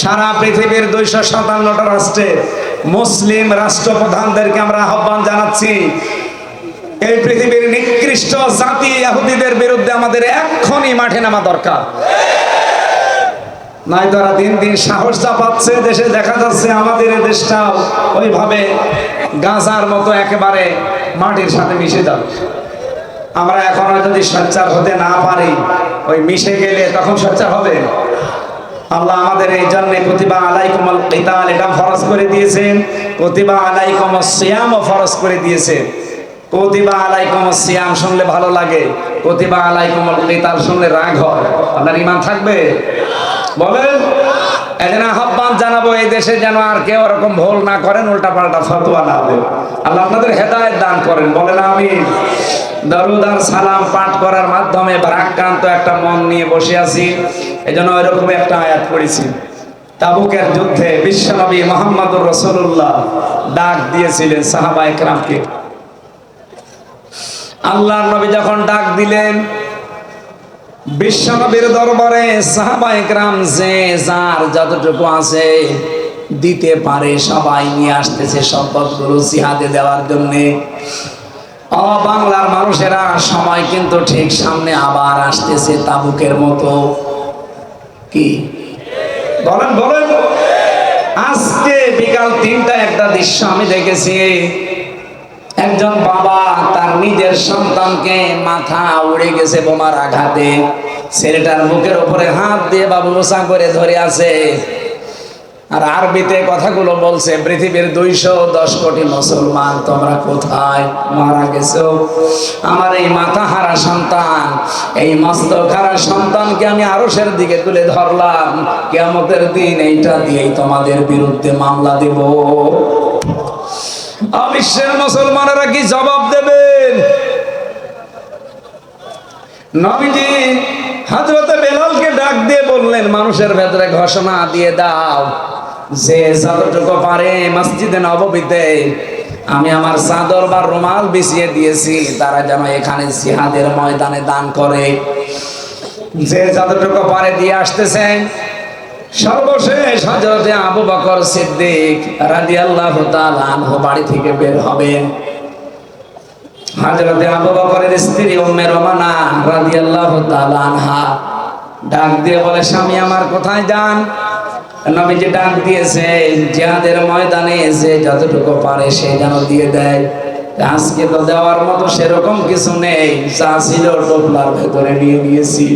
সারা পৃথিবীর দুইশো সাতান্নটা রাষ্ট্রে মুসলিম রাষ্ট্রপ্রধানদেরকে আমরা আহ্বান জানাচ্ছি। এই পৃথিবীর নিকৃষ্ট জাতি ইহুদিদের বিরুদ্ধে আমাদের এক্ষুনি মাঠে নামা দরকার। নাই তারা দিন দিন সাহস পাচ্ছে দেশে দেখা যাচ্ছে আমাদের দেশটা ওইভাবে গাঁজার মতো একেবারে মাটির সাথে মিশে যাবে। আমরা এখনও যদি সচ্চার হতে না পারি, ওই মিশে গেলে তখন সচ্চার হবে? আল্লাহ আমাদের এই জন্য প্রতিভা আলাইকুম আল কিতাল, এটা ফরজ করে দিয়েছেন। প্রতিভা আলাইকুম সিয়াম ফরজ করে দিয়েছেন প্রতিভা আলাইকুম সিয়াম শুনলে ভালো লাগে প্রতিভা আলাইকুম আল কিতাল শুনলে রাগ হয়। আপনার ইমান থাকবে? বলেন। এদিন আহ্বান জানাব, এই দেশে যেন আর কেউ ওরকম ভুল না করেন উল্টা পাল্টা ফতোয়া না দেন। আল্লাহ আপনাদের হেদায়েত দান করেন, বলেন আমি দরুদ আর সালাম পাঠ করার মাধ্যমে ভারাক্রান্ত একটা মন নিয়ে বসে আছি। এই জন্য ওইরকম একটা আয়াত করেছি তাবুকের যুদ্ধে বিশ্বনবী মোহাম্মদুর রসুল্লাহ ডাক দিয়েছিলেন সাহাবা একরামকে। আল্লাহর নবী যখন ডাক দিলেন, বিশ্বনবীর দরবারে সাহাবা একরাম যে যার যতটুকু আছে দিতে পারে, সবাই নিয়ে আসতেছে সম্পদ সম্পদগুলো জিহাদে দেওয়ার জন্যে। ও বাংলার মানুষেরা সময় কিন্তু ঠিক সামনে আবার আসতেছে তাবুকের মতো। কি? বলেন বলেন। আজকে বিকাল তিনটা একটা দৃশ্য আমি দেখেছি। একজন বাবা তার নিজের সন্তানকে মাথা উড়ে গেছে বোমার আঘাতে। ছেলেটার মুখের উপরে হাত দিয়ে বাবু মোসা করে ধরে আছে। আর আরবিতে কথাগুলো বলছে, পৃথিবীর দুইশো দশ কোটি মুসলমান, তোমরা কোথায় মারা গেছো? আমার এই মাথা হারা সন্তান, এই মস্তক হারা সন্তানকে আমি আরসের দিকে তুলে ধরলাম। কেমতের দিন এইটা দিয়েই তোমাদের বিরুদ্ধে মামলা দেব। বিশ্বের মুসলমানেরা কি জবাব দেবেন? নবীজি হজরতে বেলালকে ডাক দিয়ে বললেন, মানুষের ভেতরে ঘোষণা দিয়ে দাও, যে যতটুকু পারে মসজিদে নববীতে আমি আমার চাদর বা রুমাল বিছিয়ে দিয়েছি, তারা যেন এখানে জিহাদের ময়দানে দান করে। যে যতটুকু পারে দিয়ে আসতেছেন সর্বশেষ হজরতে আবু বকর সিদ্দিক রাদিয়াল্লাহু তাআলা আনহু বাড়ি থেকে বের হবেন। হযরতে আবু বকরের স্ত্রী উম্মে রমানা রাদিয়াল্লাহু তাআলা আনহা ডাক দিয়ে বলে, স্বামী আমার কোথায় যান? নবীজি ডাক দিয়েছে, জিহাদের ময়দানে যে যতটুকু পারে সে যেন দিয়ে দেয়। আজকে তো দেওয়ার মতো সেরকম কিছু নেই, যা ছিল টোপলার ভেতরে নিয়ে নিয়েছি।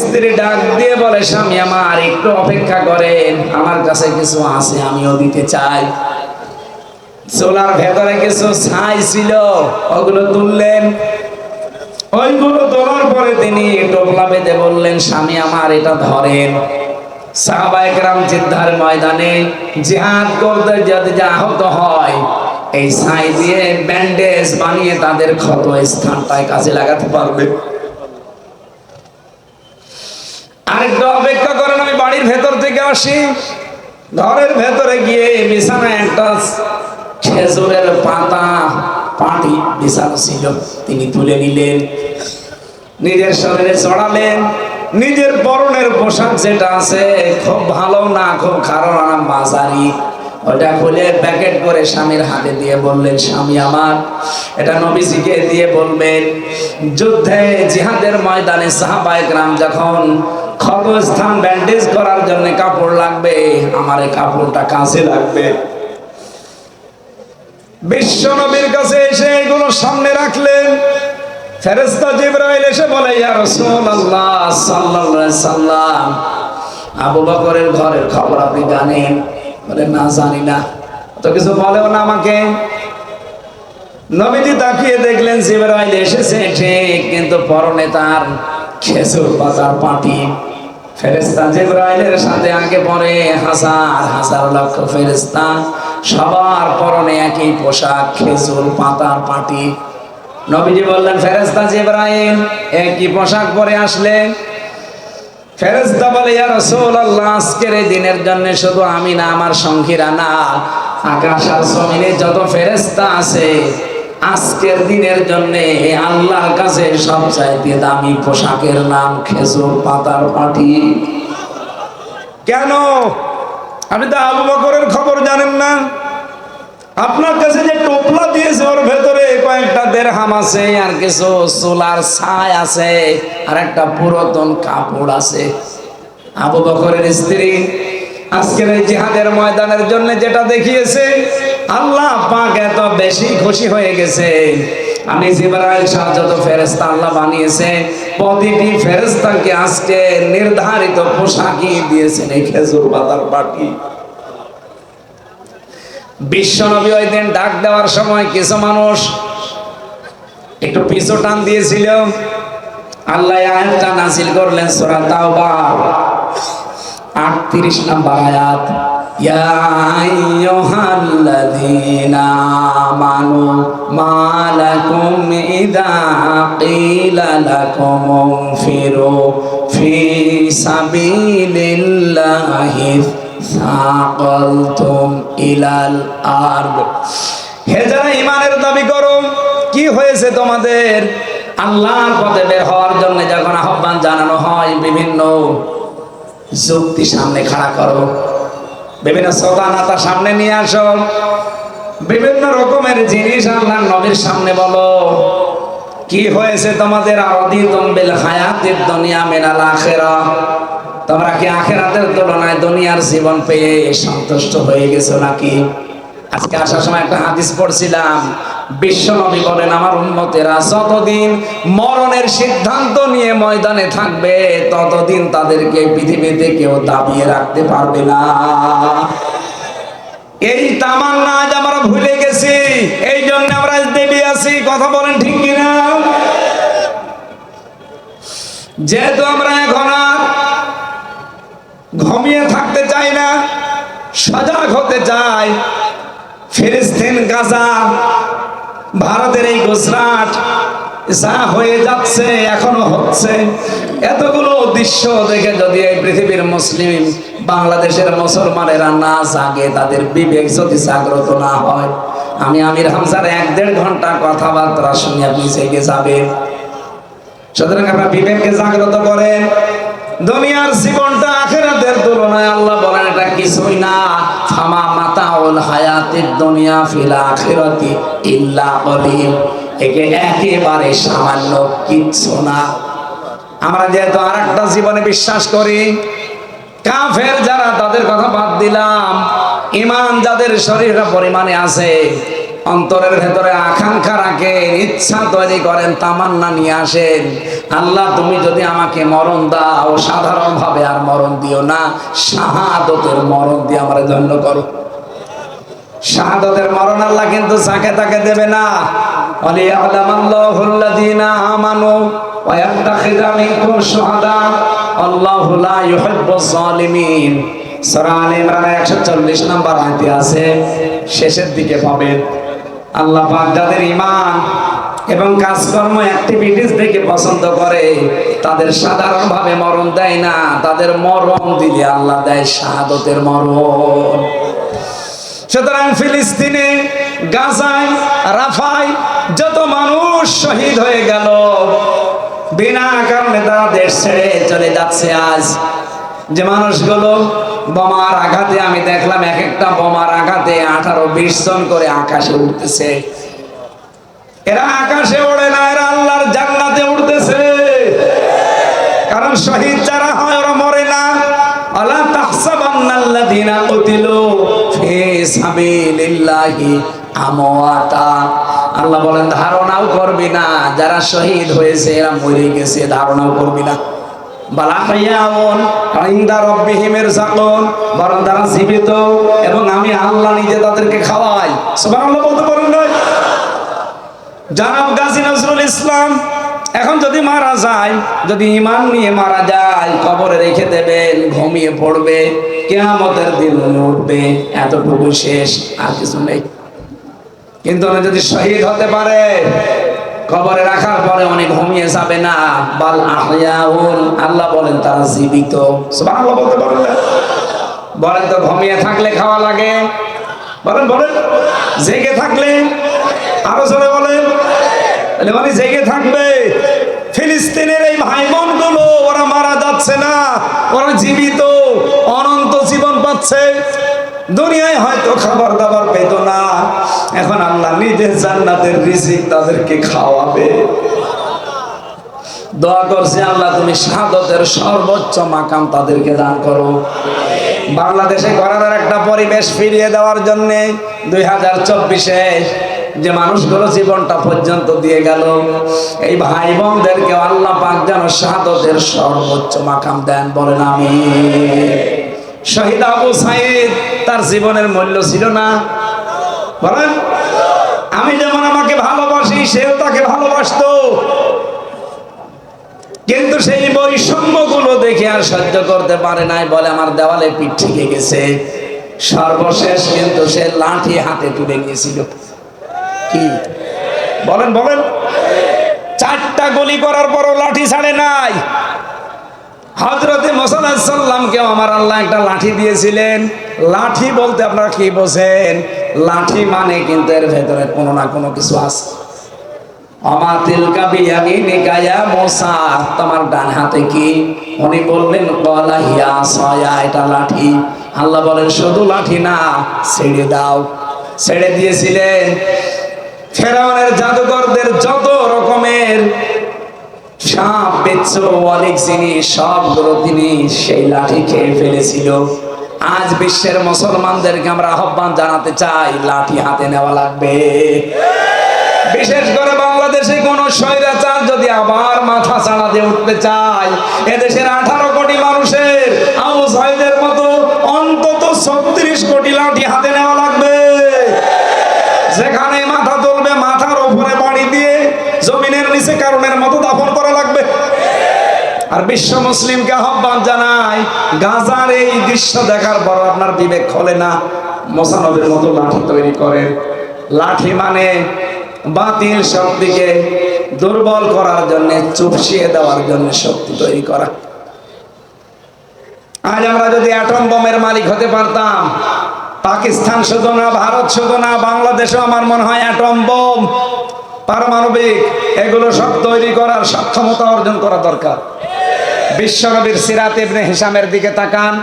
স্ত্রী ডাক দিয়ে বলে, স্বামী আমার, একটু অপেক্ষা করেন, আমার কাছে কিছু আছে, আমিও দিতে চাই। চোলার ভেতরে কিছু ছাই ছিল, ওগুলো তুললেন। ওইগুলো তোলার পরে তিনি টোপলা বেঁধে বললেন, স্বামী আমার, এটা ধরেন। ময়দানে জিহাদ করতে যদি আহত হয়, এই ছাই দিয়ে ব্যান্ডেজ বানিয়ে তাদের ক্ষত স্থানটায় কাজে লাগাতে পারবে। আরেকটু অপেক্ষা করেন, আমি বাড়ির ভেতর থেকে আসি। ঘরের ভেতরে গিয়ে বিছানায় একটা খেজুরের পাতা, পাটি বিছানো ছিল। তিনি তুলে নিলেন। নিজের শরীরে চড়ালেন। নিজের পরনের পোশাক যেটা আছে, খুব ভালো না, খুব খারাপ না বাজারি ওটা খুলে প্যাকেট করে স্বামীর হাতে দিয়ে বললেন, স্বামী আমার, এটা নবীজিকে দিয়ে বলবেন, যুদ্ধে জিহাদের ময়দানে সাহাবাইকরাম যখন ক্ষতস্থান ব্যান্ডেজ করার জন্য কাপড় লাগবে, আমার এই কাপড়টা কাছে লাগবে। বিশ্ব কাছে এসে এগুলো সামনে রাখলেন। ফেরেস্তা জিব্রাইল এসে বলে সাল্লাল্লাহু সাল্লাম, আবু বকরের ঘরের খবর আপনি জানেন? বলে, না, জানি না। কিছু বলেও না আমাকে। নবীজি তাকিয়ে দেখলেন জিব্রাইল এসেছে ঠিক, কিন্তু পরনে তার খেজুর পাতার পাটি। ফেরেস্তা জিব্রাইলের সাথে আগে পরে হাজার হাজার লক্ষ ফেরেস্তা সবার পরনে একই পোশাক, খেজুর, পাতার পাটি। নবীজি বললেন ফেরেস্তা জিব্রাইল, একই পোশাক পরে আসলেন ফেরেস্তা বলে, ইয়া রাসূলুল্লাহ, আজকের দিনের জন্য শুধু আমি না, আমার সঙ্গীরা না। আকাশ আর জমিনে যত ফেরেস্তা আছে, আজকের দিনের জন্য আল্লাহর কাছে সবচাইতে দামি পোশাকের নাম খেজুর, পাতার পাটি। কেন? আপনি তো আবু বকরের খবর জানেন না। আপনার কাছে যে টোপলা দিয়েছে, ওর ভেতরে কয়েকটা দেড়হাম আছে, আর কিছু সোলার ছাই আছে, আর একটা পুরাতন কাপড় আছে। আবু বকরের স্ত্রী আজকের এই জিহাদের ময়দানের জন্য যেটা দেখিয়েছে, আল্লাহ পাক এত বেশি খুশি হয়ে গেছে। আমি জিবরাইল শাহ যত ফেরেস্তা আল্লাহ বানিয়েছে। প্রতিটি ফেরেস্তাকে আজকে নির্ধারিত পোশাকই দিয়েছেন এই খেজুর পাতার বাটি। বিশ্বনবী ওই দিন ডাক দেওয়ার সময় কিছু মানুষ একটু পিছু টান দিয়েছিল। আল্লাহ আয়াতটা নাজিল করলেন সূরা তাওবা। 38 নাম্বার আয়াত। মা লাকুম ইযা কিলা লাকুম ইনফিরু ফি সাবিলিল্লাহি সাকালতুম ইলাল আরদ হে যারা ইমানের দাবি করো, কি হয়েছে তোমাদের? আল্লাহর পথে বের হওয়ার জন্য যখন আহ্বান জানানো হয়, বিভিন্ন যুক্তি সামনে খাড়া করো। বিভিন্ন সদানাতা সামনে নিয়ে আসো। বিভিন্ন রকমের জিনিস আল্লাহ নবীর সামনে বলো। কি হয়েছে তোমাদের আদি তম্বিল হায়াতের দুনিয়া মেনাল আখেরা? তোমরা কি আখেরাতের তুলনায় দুনিয়ার জীবন পেয়ে সন্তুষ্ট হয়ে গেছো নাকি? আজকে আসার সময় একটা হাদিস পড়ছিলাম বিশ্ব নবী বলেন, আমার উন্মতেরা যতদিন মরণের সিদ্ধান্ত নিয়ে ময়দানে থাকবে, ততদিন তাদেরকে পৃথিবীতে কেউ দাবিয়ে রাখতে পারবে না। এই তামান্না আজ আমরা ভুলে গেছি, এই জন্য আমরা আজ দেবী আছি, কথা বলেন ঠিক কিনা? যেহেতু আমরা এখন আর ঘুমিয়ে থাকতে চাই না, সজাগ হতে চাই ফিলিস্তিন, গাজা, ভারতের এই গুজরাট যা হয়ে যাচ্ছে, এখনও হচ্ছে। এতগুলো দৃশ্য দেখে যদি এই পৃথিবীর মুসলিম, বাংলাদেশের মুসলমানেরা না জাগে, তাদের বিবেক যদি জাগ্রত না হয়। আমি আমির হামজার এক দেড় ঘণ্টা কথাবার্তা শুনে আপনি জেগে যাবেন। সুতরাং আপনার বিবেককে জাগ্রত করেন। দুনিয়ার জীবনটা আখেরাতের তুলনায় আল্লাহ বলেন এটা কিছুই না। ফামা মাতাউল হায়াতের দুনিয়া ফিল আখিরাতি ইল্লা কলিল। একে একেবারে সামান্য কিচ্ছু না। আমরা যেহেতু আর একটা জীবনে বিশ্বাস করি, কাফের যারা তাদের কথা বাদ দিলাম ইমান যাদের শরীরে পরিমাণে আছে অন্তরের ভেতরে আকাঙ্ক্ষা রাখেন, ইচ্ছা তৈরি করেন, তামান্না নিয়ে আসেন। আল্লাহ, তুমি যদি আমাকে মরণ দাও, সাধারণভাবে আর মরণ দিও না, শাহাদতের মরণ দিয়ে আমার ধন্য করো। শাহাদতের মরণ আল্লাহ কিন্তু চাকে তাকে দেবে না। আমানু ওয়া ইয়াত্তাখিযা মিনকুম শুহাদা। আল্লাহু লা ইউহিব্বুজ জালিমিন সূরা আলে ইমরানের 140 নম্বর আয়াতে আছে, শেষের দিকে পাবেন। আল্লাহ পাক যাদের ঈমান এবং কাজকর্ম অ্যাক্টিভিটিস দেখে পছন্দ করে, তাদের সাধারণভাবে মরণ দেয় না। তাদের মরণ দিলে আল্লাহ দেয় শাহাদতের মরণ। সুতরাং ফিলিস্তিনে, গাজায়, রাফায় যত মানুষ শহীদ হয়ে গেল, বিনা কারণে তারা দেশ ছেড়ে চলে যাচ্ছে আজ। যে মানুষগুলো বোমার আঘাতে আমি দেখলাম এক একটা বোমার আঘাতে আঠারো, বিশ জন করে আকাশে উঠতেছে। এরা আকাশে ওড়ে না, এরা আল্লাহর জান্নাতে উঠতেছে। কারণ শহীদ যারা হয়, ওরা মরে না। আলা তাহসাবান্নাল্লাযীনা কুতিলু ফি সাবিলিল্লাহি আমওয়াতা। আল্লাহ বলেন, ধারণাও করবি না, যারা শহীদ হয়েছে, এরা মরে গেছে, ধারণাও করবি না। ইসলাম, এখন যদি মারা যায়, যদি ইমান নিয়ে মারা যায়, কবরে রেখে দেবেন, ঘুমিয়ে পড়বে, কেয়ামতের দিন উঠবে, এতটুকু শেষ, আর কিছু নেই। কিন্তু যদি শহীদ হতে পারে কবরে রাখার পরে উনি ঘুমিয়ে যাবে না। বাল আহয়াউন, আল্লাহ বলেন, তারা জীবিত। সুবহানাল্লাহ বলতে পারেন না? বলেন তো, ঘুমিয়ে থাকলে খাওয়া লাগে? বলেন বলেন। জেগে থাকলে? আরও জোরে বলেন। মানে জেগে থাকবে। ফিলিস্তিনের এই ভাই বোনগুলো ওরা মারা যাচ্ছে না। ওরা জীবিত, অনন্ত করছে দুনিয়ায় হয়তো খাবার দাবার পেত না। এখন আল্লাহ নিজে জান্নাতের রিজিক তাদেরকে খাওয়াবে। দোয়া করছে আল্লাহ, তুমি শাহাদতের সর্বোচ্চ মাকাম তাদেরকে দান করো। বাংলাদেশে করার একটা পরিবেশ ফিরিয়ে দেওয়ার জন্য দুই হাজার চব্বিশে যে মানুষগুলো জীবনটা পর্যন্ত দিয়ে গেল, এই ভাই বোনদেরকে আল্লাহ পাক যেন শাহাদতের সর্বোচ্চ মাকাম দেন, বলেন আমি শহীদ আবু সাইদ তার জীবনের মূল্য ছিল না। বলেন, আমি যেমন আমাকে ভালোবাসি, সেও তাকে ভালোবাসতো। কিন্তু সেই বৈষম্যগুলো দেখে আর সহ্য করতে পারে নাই বলে আমার দেওয়ালে পিঠ থেকে গেছে। সর্বশেষ কিন্তু সে লাঠি হাতে তুলে নিয়েছিল। কি? বলেন বলেন। চারটা গুলি করার পরও লাঠি ছাড়ে নাই। হজরতে মোসাল্লামকে আমার আল্লাহ একটা লাঠি দিয়েছিলেন। লাঠি বলতে আপনারা কি বোঝেন? লাঠি মানে কিন্তু এর ভেতরে কোনো না কোনো কিছু আছে। তোমার ডান হাতে কি? উনি বললেন এটা লাঠি। আল্লাহ বলেন, শুধু লাঠি না, ছেড়ে দাও। ছেড়ে দিয়েছিলেন। ফেরাউনের জাদুকরদের যত রকমের সাপ অনেক জিনিস সবগুলো তিনি সেই লাঠি খেয়ে ফেলেছিল। আজ বিশ্বের মুসলমানদেরকে আমরা আহ্বান জানাতে চাই, লাঠি হাতে নেওয়া লাগবে। বিশেষ করে বাংলাদেশে কোন স্বৈরাচার যদি আবার মাথা চাড়া দিয়ে উঠতে চায়, এদেশের আঠারো কোটি মানুষের আবু সাইদের মতো অন্তত ছত্রিশ কোটি লাঠি হাতে নেওয়া লাগবে যেখানে মাথা তুলবে মাথার উপরে বাড়ি দিয়ে জমিনের নিচে কারণের মতো দাফন করা লাগবে আর বিশ্ব মুসলিমকে আহ্বান জানাই, গাজার এই দৃশ্য দেখার পর আপনার বিবেক খোলে না, মোসানবের মতো লাঠি তৈরি করেন লাঠি মানে বাতিল শক্তিকে দুর্বল করার জন্য, চুপসিয়ে দেওয়ার জন্য শক্তি তৈরি করা। আজ আমরা যদি অ্যাটম বোমের মালিক হতে পারতাম, পাকিস্তান শুধু না, ভারত শুধু না, বাংলাদেশও আমার মনে হয় অ্যাটম বোম পারমাণবিক, এগুলো সব তৈরি করার সক্ষমতা অর্জন করা দরকার। বিশ্বনবীর সিরাত ইবনে হিসামের দিকে তাকান,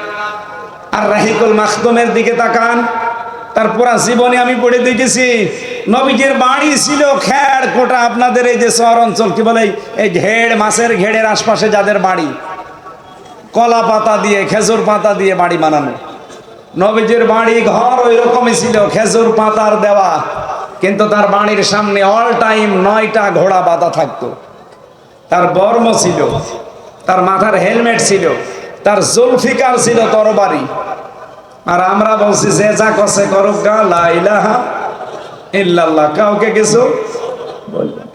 আর রাহিকুল মাখদুমের দিকে তাকান, তার পুরা জীবনে আমি পড়ে দেখেছি। নবীজির বাড়ি ছিল খ্যাড় কোটা, আপনাদের এই যে শহর অঞ্চল, কি বলে, এই ঘেড়, মাছের ঘেড়ের আশপাশে যাদের বাড়ি, কলা পাতা দিয়ে, খেজুর পাতা দিয়ে বাড়ি বানানো। নবীজির বাড়ি ঘর ওই রকমই ছিল, খেজুর পাতার দেওয়া, কিন্তু তার বাড়ির সামনে অল টাইম নয়টা ঘোড়া বাঁধা থাকতো। তার বর্ম ছিল। তার মাথার হেলমেট ছিল, তার জুলফিকার ছিল তরবারি। আর আমরা বলছি, যে যা কসে করুক গা, লা ইলাহা ইল্লাল্লাহ। কাউকে কিছু বলবেন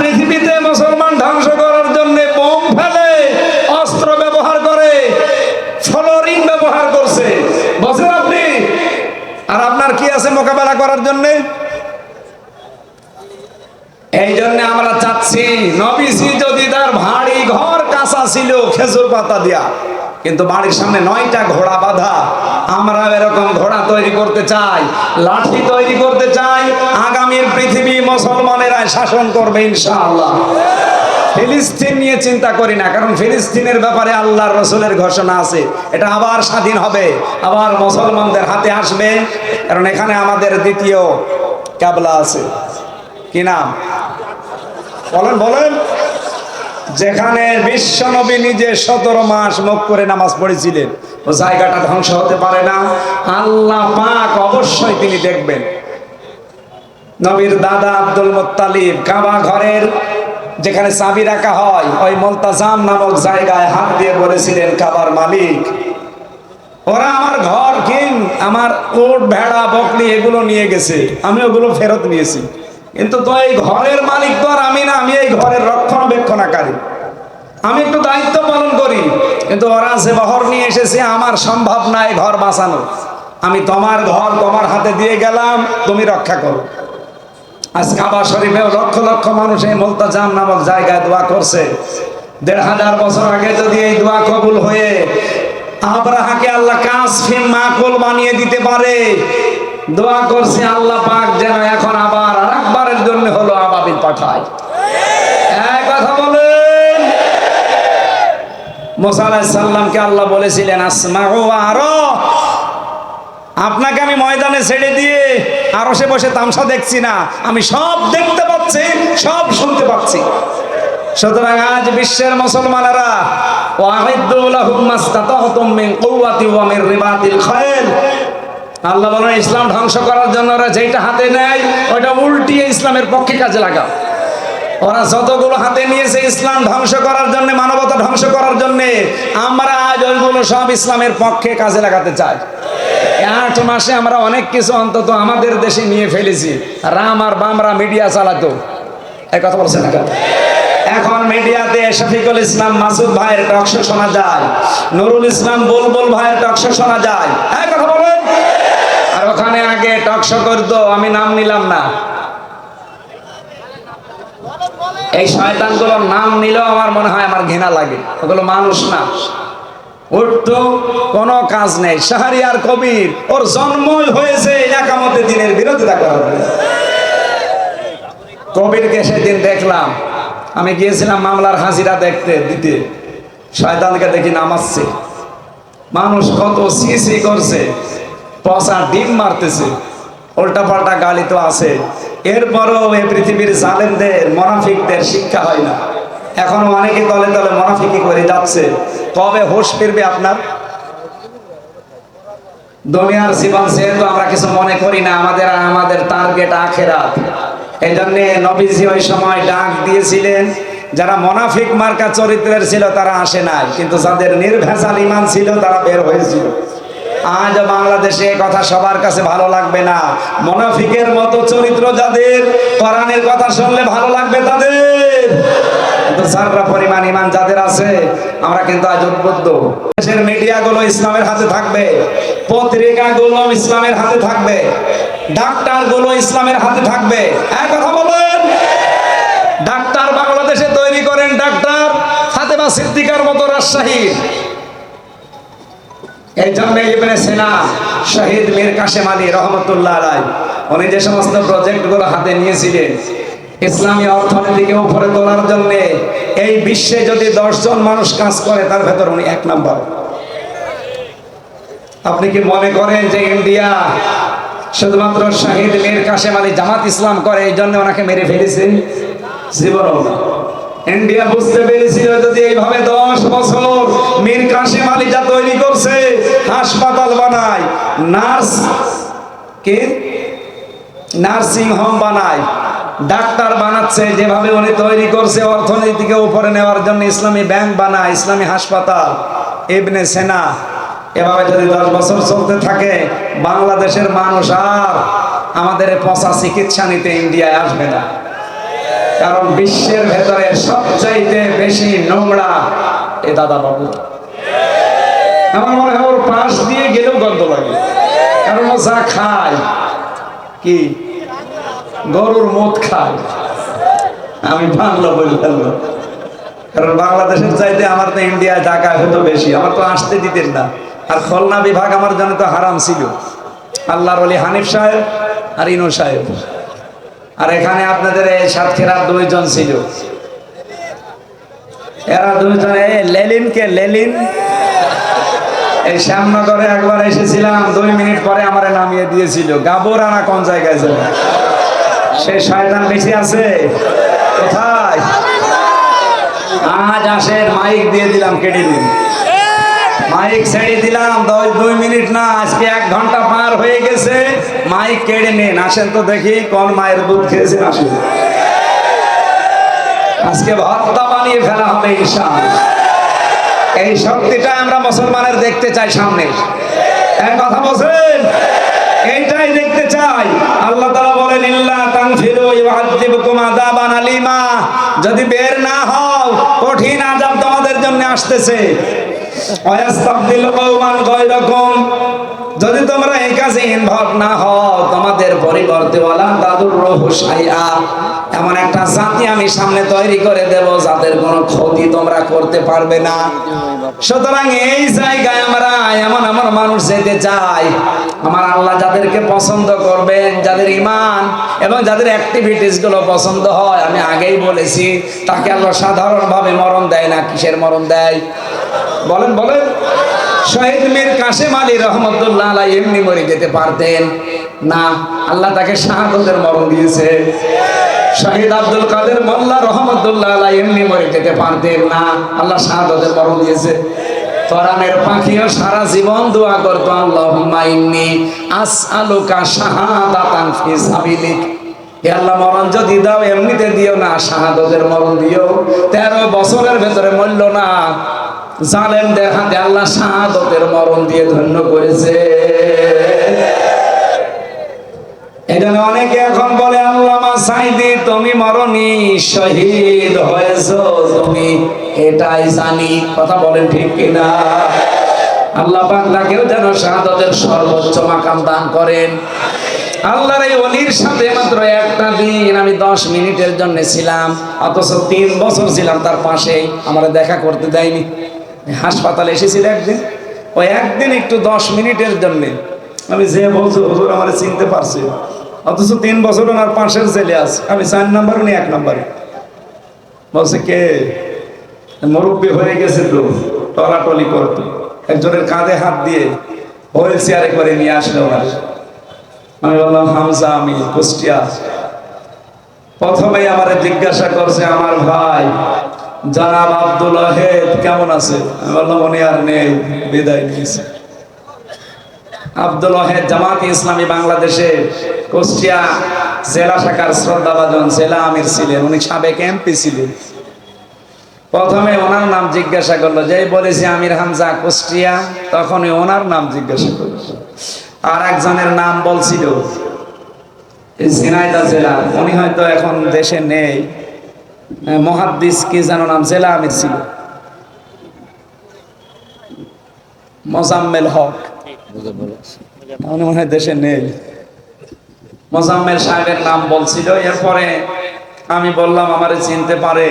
পৃথিবীতে মুসলমান ধ্বংস করার জন্য বোম ফেলে, অস্ত্র ব্যবহার করে ফলোরিং ব্যবহার করছে। বলছেন আপনি? আর আপনার কি আছে মোকাবেলা করার জন্যে? এই জন্য আমরা চাচ্ছি, নবীজি যদি তার ভারী ঘর কাঁচা ছিল, খেজুর পাতা দিয়া, কিন্তু বাড়ির সামনে নয়টা ঘোড়া বাঁধা, আমরা এরকম ঘোড়া তৈরি করতে চাই, লাঠি তৈরি করতে চাই, আগামীর পৃথিবী মুসলমানেরা শাসন করবে ইনশাআল্লাহ। ফিলিস্তিন নিয়ে চিন্তা করি না, কারণ ফিলিস্তিনের ব্যাপারে আল্লাহর রসুলের ঘোষণা আছে। এটা আবার স্বাধীন হবে, আবার মুসলমানদের হাতে আসবে, কারণ এখানে আমাদের দ্বিতীয় ক্যাবলা আছে। কি নাম? বলেন বলেন। যেখানে বিশ্বনবী নিজে সতেরো মাস মুখ করে নামাজ পড়েছিলেন, ও জায়গাটা ধ্বংস হতে পারে না। আল্লাহ পাক অবশ্যই তিনি দেখবেন। নবীর দাদা আব্দুল মোত্তালিব কাবা ঘরের যেখানে চাবি রাখা হয়, ওই মলতাজাম নামক জায়গায় হাত দিয়ে বলেছিলেন, কাবার মালিক, ওরা আমার ঘর, কিং, আমার কোট ভেড়া বকলি এগুলো নিয়ে গেছে। আমি ওগুলো ফেরত নিয়েছি। কিন্তু তো এই ঘরের মালিক তো আর আমি না, আমি এই ঘরের রক্ষণাবেক্ষণাকারী। আমি একটু দায়িত্ব পালন করি, কিন্তু ওরা যে বহর নিয়ে এসেছে, আমার সম্ভব নাই ঘর বাঁচানো আমি তোমার ঘর তোমার হাতে দিয়ে গেলাম, তুমি রক্ষা করো। আজ কাবা শরীফেও লক্ষ লক্ষ মানুষ এই মোলতাজাম নামক জায়গায় দোয়া করছে। দেড় হাজার বছর আগে যদি এই দোয়া কবুল হয়ে আব্রাহাকে আল্লাহ কাজ ফিম মাকুল বানিয়ে দিতে পারে দোয়া করছি, আল্লাহ পাক যেন এখন আবার আরেকবারের জন্য হলো আবাবিল পাঠায়। আরও আপনাকে আমি ময়দানে ছেড়ে দিয়ে আরও সে বসে তামসা দেখছি না, আমি সব দেখতে পাচ্ছি, সব শুনতে পাচ্ছি। সুতরাং আজ বিশ্বের মুসলমানেরা মিন মিন আল্লাহ বলেন, ইসলাম ধ্বংস করার জন্য ওরা যেটা হাতে নেয়, ওইটা উল্টিয়ে ইসলামের পক্ষে কাজে লাগাও। ওরা যতগুলো হাতে নিয়েছে ইসলাম ধ্বংস করার জন্য, মানবতা ধ্বংস করার জন্য, আমরা আজ ওইগুলো সব ইসলামের পক্ষে কাজে লাগাতে চাই। আট মাসে আমরা অনেক কিছু অন্তত আমাদের দেশে নিয়ে ফেলেছি। রাম আর বামরা মিডিয়া চালাতো। এই কথা বলছেন এখন মিডিয়াতে শফিকুল ইসলাম মাসুদ ভাইয়ের টকশো শোনা যায়, নুরুল ইসলাম বুলবুল ভাইয়ের টকশো শোনা যায়। এই কথা বলেন। ওখানে আগে টকশো করতো, আমি নাম নিলাম না। এই শয়তানগুলোর নাম নিলেও আমার মনে হয় আমার ঘৃণা লাগে। ওগুলো মানুষ না। কাজ নেই। শাহরিয়ার কবির, ওর জন্মই হয়েছে একামতে দিনের বিরোধিতা করার কবিরকে সেদিন দেখলাম। আমি গিয়েছিলাম মামলার হাজিরা দেখতে, দিতে। শয়তানকে দেখি নামাচ্ছে। মানুষ কত সিসি করছে। পচা ডিম মারতেছে উল্টা পাল্টা গালি তো আছে। এরপরও এই পৃথিবীর জালেমদের, মনাফিকদের শিক্ষা হয় না। এখনও অনেকে তলে তলে মনাফিকি করে যাচ্ছে। কবে হোশ ফিরবে আপনার? দুনিয়ার জীবন যেহেতু আমরা কিছু মনে করি না, আমাদের আমাদের টার্গেট আখেরাত। এই জন্যে নবীজি ওই সময় ডাক দিয়েছিলেন, যারা মনাফিক মার্কা চরিত্রের ছিল তারা আসে নাই, কিন্তু যাদের নির্ভেজাল ইমান ছিল তারা বের হয়েছিল। আজ বাংলাদেশে কথা সবার কাছে ভালো লাগবে না। মনাফিকের মতো চরিত্র যাদের, কোরআনের কথা শুনলে ভালো লাগবে তাদের। সাররা পরিমাণ ইমান যাদের আছে, আমরা কিন্তু আজ উদ্বুদ্ধ। দেশের ইসলামের হাতে থাকবে, পত্রিকাগুলো ইসলামের হাতে থাকবে ইসলামের হাতে থাকবে। এক কথা বলেন ডাক্তার বাংলাদেশে তৈরি করেন ডাক্তার ফাতেমা সিদ্দিকার মতো রাজশাহী। এই জন্য ইবনে সেনা, শহীদ মীর কাশেম আলী রহমতুল্লাহ আলাই, উনি যে সমস্ত প্রজেক্টগুলো হাতে নিয়েছিলেন, ইসলামী অর্থনীতিকে উপরে তোলার জন্য, এই বিশ্বে যদি দশজন মানুষ কাজ করে, তার ভেতর উনি এক নাম্বার। আপনি কি মনে করেন যে ইন্ডিয়া শুধুমাত্র শাহিদ মীর কাশেম আলী জামাত ইসলাম করে, এই জন্য ওনাকে মেরে ফেলেছে? জীবনও না। ইন্ডিয়া বুঝতে পেরেছিল যদি এইভাবে দশ বছর মীর কাশেম আলী যা তৈরি করছে, হাসপাতাল বানায়, নার্স কে? নার্সিং হোম বানায়, ডাক্তার বানাচ্ছে, যেভাবে উনি তৈরি করছে অর্থনীতিকে উপরে নেওয়ার জন্য ইসলামী ব্যাংক বানায়, ইসলামী হাসপাতাল, ইবনে সেনা। এভাবে যদি দশ বছর চলতে থাকে, বাংলাদেশের মানুষ আর আমাদের পচা চিকিৎসা নিতে ইন্ডিয়ায় আসবে না। কারণ বিশ্বের ভেতরে সবচাইতে বেশি নোংরা এ দাদা বাবু আমার মনে হয় ওর পাশ দিয়ে গেলেও গন্ধ লাগে। কারণ ও যা খায়, কি? গরুর মদ খায়। আমি বাংলা বললাম। কারণ বাংলাদেশের চাইতে আমার তো ইন্ডিয়ায় ঢাকায় হতো বেশি। আমার তো আসতে দিতেন না। আর খুলনা বিভাগ আমার জন্য তো হারাম ছিল। আল্লাহর অলি হানিফ সাহেব আর ইনু সাহেব। আর এখানে আপনাদের এই সাতক্ষীরার দুইজন ছিল। এরা দুইজন, এই লেলিনকে লেলিন, এই শ্যামনগরে একবার এসেছিলাম, দুই মিনিট পরে আমার নামিয়ে দিয়েছিল। গাবোরানা কোন জায়গায় ছিল সে শয়তান বেশি আছে? কোথায়? আজ আসেন মাইক দিয়ে দিলাম কেটে দিন। মাইক ছেড়ে দিলাম, দশ দুই মিনিট না, আজকে এক ঘণ্টা পার হয়ে গেছে। মাইক কেড়ে নিন, আসেন তো দেখি কোন মায়ের দুধ খেয়েছেন, আসেন। আজকে ভর্তা বানিয়ে ফেলা হবে ঈশান এই শক্তিটা আমরা মুসলমানের দেখতে চাই সামনে। এক কথা বলছেন? এইটাই দেখতে চাই। আল্লাহ তাআলা বলেন, ইল্লা তানফিরু ইউআযিবুকুম আযাবান আলিমা। যদি বের না হও, কঠিন আযাব আসতেছে। ওয়াস্তাবদিল কওমান গায়রাকুম যদি তোমরা এই কাজে ইনভলভ না হও, তোমাদের পরিবর্তে ওয়ালা দাদুর রহু শাইআ। এমন একটা জাতি আমি সামনে তৈরি করে দেব, যাদের কোনো ক্ষতি তোমরা করতে পারবে না। সুতরাং এই জায়গায় আমরা এমন এমন মানুষ যেতে চাই। আমার আল্লাহ যাদেরকে পছন্দ করবেন, যাদের ইমান এবং যাদের অ্যাক্টিভিটিসগুলো পছন্দ হয়, আমি আগেই বলেছি, তাকে আল্লাহ সাধারণভাবে মরণ দেয় না, কিসের মরণ দেয়? বলেন বলেন। শহীদ মীর কাশেম আলী রহমতুল্লাহ আলাই এমনি মরে যেতে পারতেন। না, আল্লাহ তাকে শাহাদতের মরণ দিয়েছে। শহীদ আব্দুল কাদের মোল্লা রহমতুল্লাহ আলাই এমনি মরে যেতে পারতেন। না, আল্লাহ শাহাদতের মরণ দিয়েছে। কোরআনের পাখিও সারা জীবন দোয়া করতো, আল্লাহুম্মা ইন্নী আসআলুকা শাহাদাতান ফি সাবিলিক। আল্লাহ, মরণ যদি দাও, এমনিতে দিও না, শাহাদতের মরণ দিও। তেরো বছরের ভেতরে মরল না। জালেমদের হাতে আল্লাহ শাহাদতের মরণ দিয়ে ধন্য করেছে। এখানে অনেকে এখন বলে সাইদি, তুমি মরণি, শহীদ হয়েছো, তুমি এটাই জানি। কথা বলেন ঠিক কিনা? আল্লাহ পাক তাকেও যেন শাহাদতের সর্বোচ্চ মাকাম দান করেন। আল্লাহর এই অলির সাথে মাত্র একটা দিন আমি দশ মিনিটের জন্য ছিলাম, অথচ তিন বছর ছিলাম তার পাশে আমার দেখা করতে দেয়নি। হাসপাতালে এসেছিল একদিন। ওই একদিন একটু দশ মিনিটের জন্য। আমি যে বলছো, হুজুর আমার চিনতে পারছি। অথচ তিন বছর ওনার পাশের ছেলে আছে। আমি চার নাম্বার, উনি এক নাম্বারে। বলছে, কে? মুরব্বী হয়ে গেছে তো, টলাটলি করতো। একজনের কাঁধে হাত দিয়ে হুইল চেয়ারে করে নিয়ে আসলো ওনার। আমি বললাম হামজা আমি কুষ্টিয়া। প্রথমেই আমার জিজ্ঞাসা করছে, আমার ভাই, জনাব আব্দুল আহেদ কেমন আছে? আমি বললাম, উনি আর নেই, বিদায় নিয়েছে। আব্দুল ওয়াহেদ জামাত ইসলামী বাংলাদেশে কুষ্টিয়া জেলা শাখার শ্রদ্ধাভাজন, জেলা আমির ছিলেন। উনি সাবেক এমপি ছিলেন। প্রথমে ওনার নাম জিজ্ঞাসা করল, যেই বলেছি আমির হামজা কুষ্টিয়া? তখনই ওনার নাম জিজ্ঞাসা করল। আর একজনের নাম বলছিল। জেলা, উনি হয়তো এখন দেশে নেই। মহাদ্দিস কি যেন নাম, জেলা আমির ছিল। মোজাম্মেল হক। উনি মনে হয় দেশে নেই। মোজাম্মেল সাহেবের নাম বলছিল। এরপরে আমি বললাম, আমারে চিনতে পারে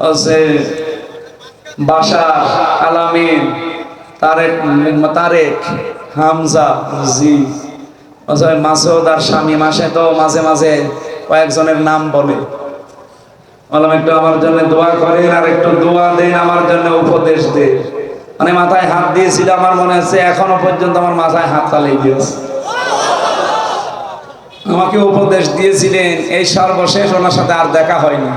বলছে বাসার আলামিন তারেক তারেক। হামজা জি ওই মাসুদ আর স্বামী মাসে তো মাঝে মাঝে কয়েকজনের নাম বলে। বললাম, একটু আমার জন্য দোয়া করেন আর একটু দোয়া দেন, আমার জন্য উপদেশ দেন। মানে মাথায় হাত দিয়েছিল, আমার মনে হচ্ছে এখনও পর্যন্ত আমার মাথায় হাত তালিয়ে দিয়েছে আমাকে উপদেশ দিয়েছিলেন, এই সর্বশেষ ওনার সাথে আর দেখা হয়নি।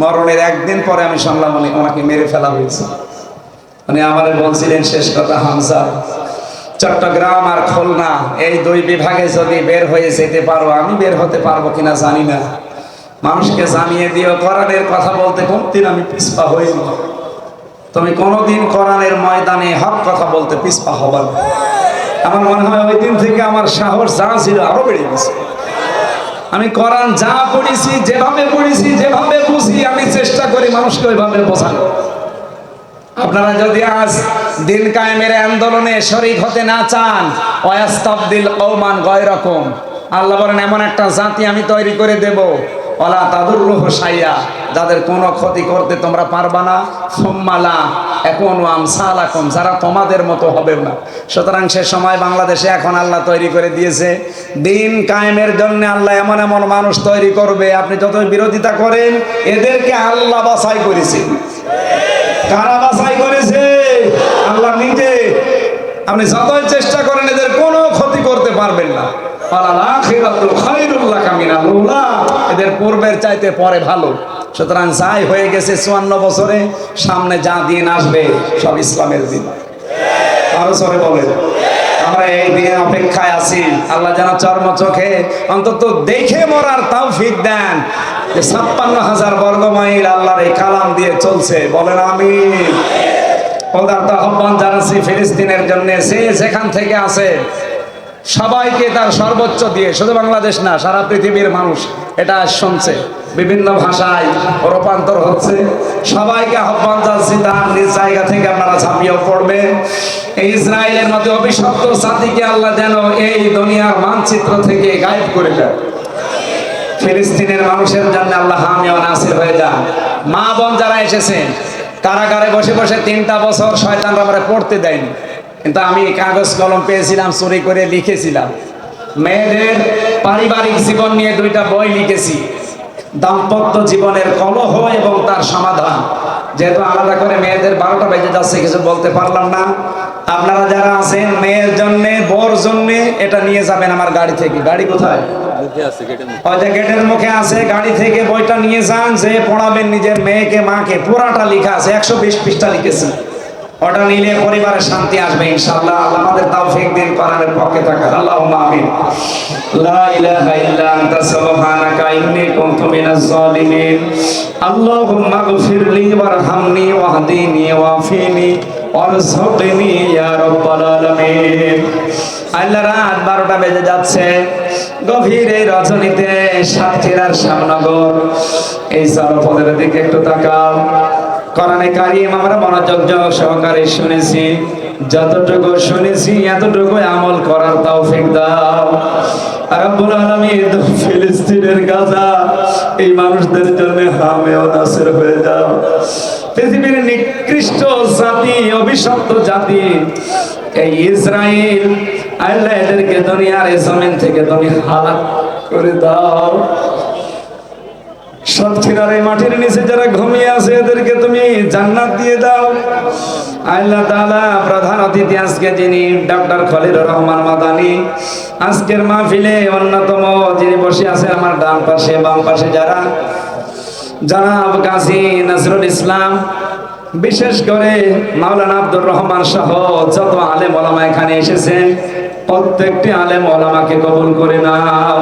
মরণের একদিন পরে আমি শুনলাম উনি ওনাকে মেরে ফেলা হয়েছে। উনি আমার বলছিলেন, শেষ কথা হামসা চট্টগ্রাম আর খুলনা, এই দুই বিভাগে যদি বের হয়ে যেতে পারো, আমি বের হতে পারব কিনা জানি না। মানুষকে জানিয়ে দিও, কোরআনের কথা বলতে কোনদিন আমি পিছপা হইনি তুমি কোনোদিন কোরআনের ময়দানে হক কথা বলতে পিছপা হবার আমার মনে হয় ওই দিন থেকে আমার সাহস যা ছিল আরও বেড়ে গেছে। আমি কোরআন যা পড়েছি, যেভাবে পড়েছি, যেভাবে বুঝি, আমি চেষ্টা করি মানুষকে ওইভাবে বোঝানো আপনারা যদি আজ দিন কায়েমের আন্দোলনে শরিক হতে না চান অয়াস্তাবদিল কৌমান গয় রকম আল্লাহ বলেন, এমন একটা জাতি আমি তৈরি করে দেব। ওলা তাদুল্লুহ সাইয়া যাদের কোনো ক্ষতি করতে তোমরা পারবা না। সোম্মালা এখন আমসালাকুম, যারা তোমাদের মতো হবে না। সুতরাং সে সময় বাংলাদেশে এখন আল্লাহ তৈরি করে দিয়েছে। দিন কায়েমের জন্য আল্লাহ এমন এমন মানুষ তৈরি করবে। আপনি যত বিরোধিতা করেন, এদেরকে আল্লাহ বাছাই করেছে কারা বাছাই করেছে আল্লাহ নিজে আপনি যতই চেষ্টা করেন, এদের কোনো ক্ষতি করতে পারবেন না। এদের পূর্বের চাইতে পরে ভালো। সুতরাং যাই হয়ে গেছে চুয়ান্ন বছরে, সামনে যা দিন আসবে, সব ইসলামের দিন। আরও সরে বলেন। আমরা এই দিনের অপেক্ষায় আছি। আল্লাহ যেন চর্ম চোখে অন্তত দেখে মরার তাও ফিক দেন ছাপ্পান্ন হাজার বর্গ মাইল আল্লাহর এই কালাম দিয়ে চলছে। বলেন আমি পদার্থ আহ্বান জানাচ্ছি ফিলিস্তিনের জন্য সে যেখান থেকে আছে, সবাইকে তার সর্বোচ্চ দিয়ে, শুধু বাংলাদেশ না, সারা পৃথিবীর মানুষ এটা শুনছে। বিভিন্ন ভাষায় রূপান্তর হচ্ছে। সবাইকে আহ্বান জানছি তার নিজ জায়গা থেকে আপনারা ঝাঁপিয়ে পড়বে ইসরায়েলের মধ্যে অভিশপ্ত জাতিকে আল্লাহ যেন এই দুনিয়ার মানচিত্র থেকে গায়েব করে দেয় ফিলিস্তিনের মানুষের জন্য আল্লাহ হামিও নাসির হয়ে যান। মা বোন যারা এসেছেন কারাগারে বসে বসে তিনটা বছর শয়তানরা আমরা পড়তে দেয়নি। কিন্তু আমি কাগজ কলম পেয়েছিলাম, চুরি করে লিখেছিলাম। মেয়েদের পারিবারিক জীবন নিয়ে দুইটা বই লিখেছি। দাম্পত্য জীবনের কলহ এবং তার সমাধান। যেহেতু আলাদা করে মেয়েদের বারোটা বেজে যাচ্ছে, কিছু বলতে পারলাম না। আপনারা যারা আছেন, মেয়ের জন্যে বর জন্যে এটা নিয়ে যাবেন আমার গাড়ি থেকে। গাড়ি কোথায়? মুখে আছে, গেটের মুখে। ওই গেটের মুখে আছে, গাড়ি থেকে বইটা নিয়ে যান, যে পড়াবেন নিজের মেয়েকে, মাকে, পুরাটা লেখা আছে, একশো বিশ পৃষ্ঠা লিখেছে। ওটা নিলে পরিবারের শান্তি আসবে, ইনশাআল্লাহ। আল্লাহ আমাদের তৌফিক দিন, কোরআনের পক্ষে থাকার আল্লাহুম্মা আমিন। লা ইলাহা ইল্লা আনতা, সুবহানাকা, ইন্নী কুনতু মিনাজ জালিমিন আল্লাহুম্মা গফিরলি ওয়ারহামনি ওয়াহদিনি ওয়াফিনি ওয়ারzuqনি ইয়া রাব্বাল আলামিন। আল্লাহ রাত বারোটা বেজে যাচ্ছে। গভীর এই রজনীতে সাতক্ষীরার শ্যামনগর। এই সরপদের দিকে একটু তাকাও। কোরআনে কারিম আমরা মনোযোগ সহকারে শুনেছি। যতটুকু শুনেছি, এতটুকু আমল করার তৌফিক দাও। রব্বুল আলামিন ফিলিস্তিনের গাজা, এই মানুষদের জন্য হামে ও হয়ে যাও। পৃথিবীর নিকৃষ্ট জাতি, অভিশপ্ত জাতি, এই ইসরায়েল আল্লাহ এদেরকে দুনিয়ার জমিন থেকে তুমি হালাক করে দাও। মাটির নিচে যারা ঘুমিয়ে আছে, এদেরকে তুমি জান্নাত দিয়ে দাও। আল্লাহ তাআলা প্রধান অতিথি আজকে যিনি ডক্টর খলিলুর রহমান মাদানি, আজকের মাহফিলে অন্যতম যিনি বসে আছে, আমার ডান পাশে, বাম পাশে যারা জনাব গাজী নজরুল ইসলাম, বিশেষ করে মাওলানা আব্দুর রহমান সহ যত আলেম ওলামা এখানে এসেছেন, প্রত্যেকটি আলেম ওলামাকে কবুল করে নাও।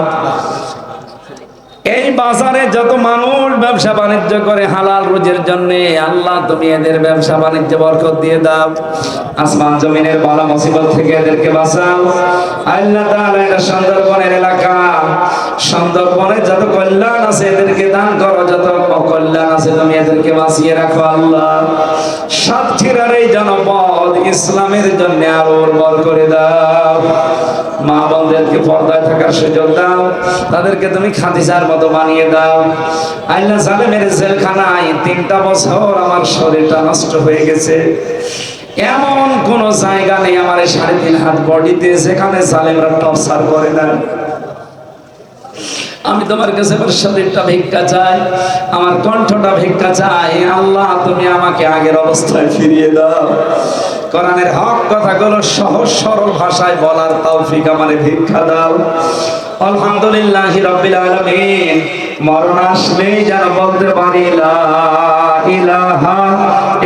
এই বাজারে যত মানুষ ব্যবসা বাণিজ্য করে হালাল রোজের জন্য, আল্লাহ তুমি এদের ব্যবসা বাণিজ্য বরকত দিয়ে দাও। আসমান জমিনের বলা মুসিবত থেকে এদেরকে বাঁচাও। আল্লাহ তাআলা এটা সুন্দরবনের এলাকা। সুন্দরবনে যত কল্যাণ আছে এদেরকে দান করো, যত অকল্যাণ আছে তুমি এদেরকে বাঁচিয়ে রাখো আল্লাহ। সাতক্ষীরার এই জনপদ ইসলামের জন্য আরও উর্বর করে দাও। মা বোনদেরকে পর্দায় থাকার সুযোগ দাও। তাদেরকে তুমি খাদিজার মতো বানিয়ে দাও। আল্লাহ জালেমের জেলখানায় তিনটা বছর আমার শরীরটা নষ্ট হয়ে গেছে। এমন কোন জায়গা নেই আমার সাড়ে তিন হাত বডিতে যেখানে জালেমরা টর্চার করে না। আমি তোমার কাছে আমার শরীরটা ভিক্ষা চাই, আমার কণ্ঠটা ভিক্ষা চাই। আল্লাহ, তুমি আমাকে আগের অবস্থায় ফিরিয়ে দাও। কোরআনের হক কথাগুলো সহজ, সরল ভাষায় বলার তৌফিক আমারে ভিক্ষা দাও। আলহামদুলিল্লাহ রাব্বিল আলামিন। মরণ আসলেই যেন বলতে পারি, লা ইলাহা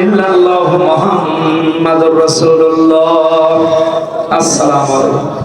ইল্লাল্লাহু মুহাম্মাদুর রাসূলুল্লাহ। আসসালামু আলাইকুম।